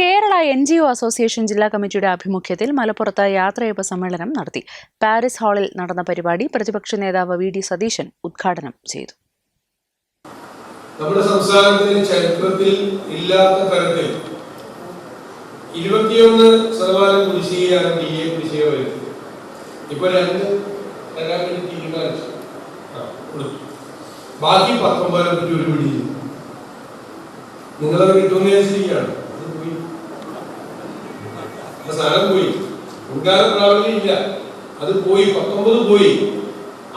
Kerala N G O association ജില്ലാ കമ്മിറ്റിയുടെ ആഭിമുഖ്യത്തിൽ മലപ്പുറത്ത് യാത്രയപ്പ് സമ്മേളനം നടത്തി. പാരീസ് ഹാളിൽ നടന്ന പരിപാടി പ്രതിപക്ഷ നേതാവ് വി ഡി സതീശൻ ഉദ്ഘാടനം ചെയ്തു. നമ്മുടെ സംസ്ഥാനത്തിന് ചരിത്രത്തിൽ ഇല്ലാത്ത തരത്തിൽ ഇരുപത്തിയൊന്ന് ശതമാനം കുടിശ്ശികയാണ് ഡി എ കുടിശ്ശിക ഇപ്പൊ രണ്ട് തരാൻ വേണ്ടി തീരുമാനിച്ചു ബാക്കി പത്തൊമ്പതിനെ പറ്റി ഒരു പിടിയില്ല. നിങ്ങളത് കിട്ടുമെന്ന് വിചാരിച്ചിരിക്കുകയാണ് ആ സാധനം പോയി. ഉദ്ഘാടന പ്രാബല്യം ഇല്ല. അത് പോയി പത്തൊമ്പത് പോയി.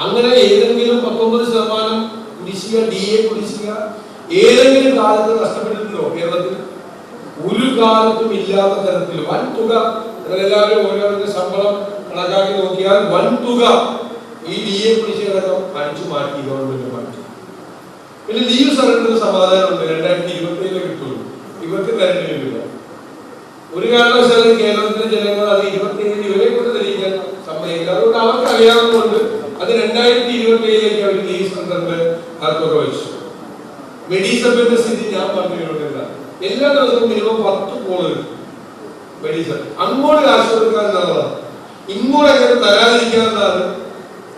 അങ്ങനെ ഏതെങ്കിലും പത്തൊമ്പത് ശതമാനം കുടിശ്ശിക ഡി എ കുടിശ്ശിക ഏതെങ്കിലും കാലത്ത് നഷ്ടപ്പെട്ടിട്ടുണ്ടോ കേരളത്തിൽ? ഒരു കാലത്തും ഇല്ലാത്ത തരത്തിൽ. വൻ തുക എല്ലാവരും ഓരോരുടെ ശമ്പളം കണക്കാക്കി നോക്കിയാൽ വൻ തുക ഈ ഡി എ കുടിശ്ശിക അടക്കം അടിച്ചു മാറ്റി ഗവൺമെന്റ് മാറ്റി പിന്നെ ലീവ് സറണ്ടർ സമാധാനമുണ്ട്. ഒരു കാരണവശാലും കേരളത്തിലെ ജനങ്ങൾ അത് ഇരുപത്തിയേഴ് ഇവരെ കൊണ്ട് തെളിയിക്കാൻ സമ്മതിക്കില്ല. അതുകൊണ്ട് അവർക്ക് അറിയാവുന്നതുകൊണ്ട് അത് രണ്ടായിരത്തി ഇരുപത്തി ഏഴിലേക്ക് അവർ ഈ സെന്ററിന്റെ തുക വെച്ചു മെഡിസപ്പിന്റെ സ്ഥിതി ഞാൻ പറഞ്ഞിട്ടുണ്ട് എല്ലാ ദിവസവും മിനിമം പത്ത് കോൾ മെഡിസൺ അങ്ങോട്ട് കാശ് കൊടുക്കാൻ എന്നുള്ളതാണ് ഇങ്ങോട്ട് എങ്ങനെ തരാതിരിക്കാമെന്നാണ്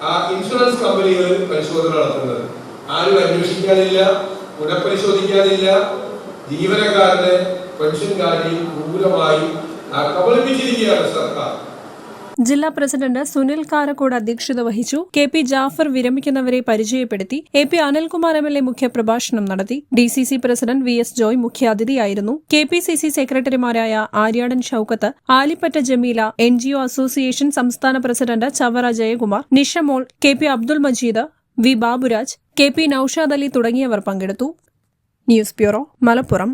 ആ ഇൻഷുറൻസ് കമ്പനികൾ പരിശോധന നടത്തുന്നത്. ആരും അന്വേഷിക്കാനില്ല പുനഃപരിശോധിക്കാനില്ല. ജീവനക്കാരനെ പെൻഷൻകാരെയും ക്രൂരമായും കബളിപ്പിച്ചിരിക്കുകയാണ് സർക്കാർ. ജില്ലാ പ്രസിഡന്റ് സുനിൽ കാരക്കോട് അധ്യക്ഷത വഹിച്ചു. കെ പി ജാഫർ വിരമിക്കുന്നവരെ പരിചയപ്പെടുത്തി. A P Anilkumar M L A മുഖ്യപ്രഭാഷണം നടത്തി. D C C president V S Joy മുഖ്യാതിഥിയായിരുന്നു. K P C C സെക്രട്ടറിമാരായ Aryadan Shoukath Alippatta Jameela N G O association സംസ്ഥാന president Chavara Jayakumar Nishamol K P Abdul Majeed V Baburaj K P Noushad Ali തുടങ്ങിയവർ പങ്കെടുത്തു. News bureau Malappuram.